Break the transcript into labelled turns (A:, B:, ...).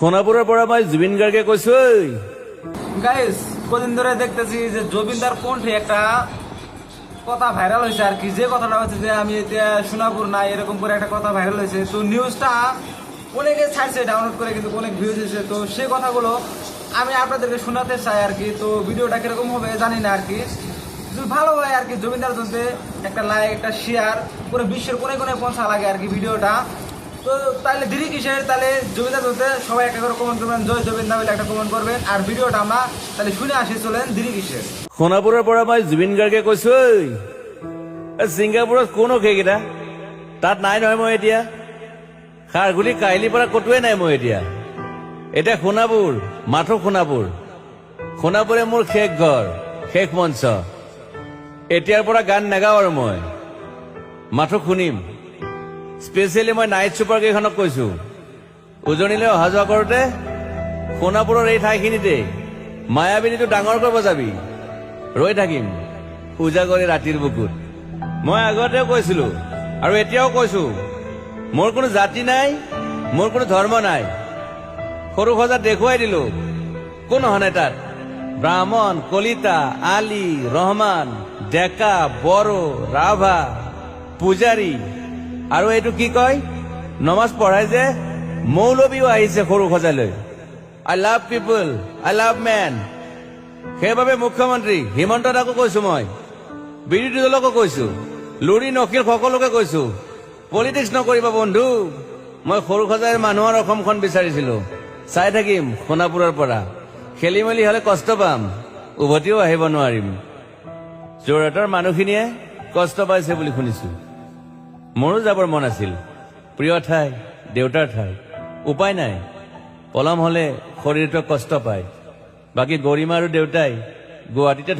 A: সোনাপুৰৰ পৰা মই জুবিন গাৰ্গে কৈছো
B: গাইস কদিন ধরে দেখতেছি যে জবিনদার কণ্ঠে একটা কথা ভাইরাল হয়েছে আর কি। যে কথাটা হচ্ছে যে আমি এটা সোনাপুর না এরকম করে একটা কথা ভাইরাল হয়েছে। তো নিউজটা অনেকে ছাড়ছে ডাউনলোড করে কিন্তু অনেক ভিউজ হয়েছে তো সেই কথাগুলো আমি আপনাদেরকে শোনাতে চাই আর কি। তো ভিডিওটা কীরকম হবে জানি না আর কি। যদি ভালো হয় আর কি জমিদার জনতে একটা লাইক একটা শেয়ার পুরো বিশ্বের কোনে কোনে পৌঁছা লাগে আর কি ভিডিওটা। তো তাহলে দেরি কিসের? তাহলে জমিদার জনতে সবাই একটা করে কমেন্ট করবেন, জয় জমিন্দা বলে একটা কমেন্ট করবেন। আর ভিডিওটা আমরা তাহলে শুনে আসি, চলেন, দেরি কিসের?
A: সোনাপুৰৰ পৰা মই জুবিন গাৰ্গে কৈছো ছিংগাপুৰত কোন সেইকেইটা তাত নাই নহয় মই এতিয়া। খাৰগুলি কাহিলীৰ পৰা ক'তোৱে নাই মই এতিয়া। এতিয়া সোণাপুৰ, মাথো সোণাপুৰ। সোণাপুৰে মোৰ শেষ ঘৰ, শেষ মঞ্চ। এতিয়াৰ পৰা গান নাগাওঁ আৰু মই। মাথো শুনিম স্পেচিয়েলি মই নাইট ছুপাৰ কেইখনক কৈছো। উজনিলৈ অহা যোৱা কৰোঁতে, সোণাপুৰৰ এই ঠাইখিনিতে মায়াবিনীটো ডাঙৰকৈ বজাবি ৰৈ থাকিম উজাগৰি ৰাতিৰ বুকুত। মই আগতেও কৈছিলো, আৰু এতিয়াও কৈছো, মোৰ কোনো জাতি নাই, মোৰ কোনো ধৰ্ম নাই। সৰু সজাত দেখুৱাই দিলো, কোন অহা নাই তাত? ব্ৰাহ্মণ, কলিতা, আলি, ৰহমান, ডেকা, বড়ো, ৰাভা, পূজাৰী আৰু এইটো কি কয়? নমাজ পঢ়াই যে মৌলবীও আহিছে সৰু সজালৈ I love people I love men সেইবাবে মুখ্যমন্ত্ৰী হিমন্ত দাকো কৈছো মই, বিৰোধী দলকো কৈছো, লুৰি নকিল সকলোকে কৈছো পলিটিক্স নকৰিবা বন্ধু। মই সৰু সজাই মানুহৰ অসমখন বিচাৰিছিলো। চাই থাকিম সোণাপুৰৰ পৰা। খেলি মেলি হলে কষ্ট পাম, উভতিও আহিব নোৱাৰিম। যোৰহাটৰ মানুহখিনিয়ে কষ্ট পাইছে বুলি শুনিছো। মোৰো যাবৰ মন আছিল। প্ৰিয় ঠাই, দেউতাৰ ঠাই। উপায় নাই। পলম হলে শৰীৰটো কষ্ট পায়। বাকী গৰিমা আৰু দেউতাই গুৱাহাটীতে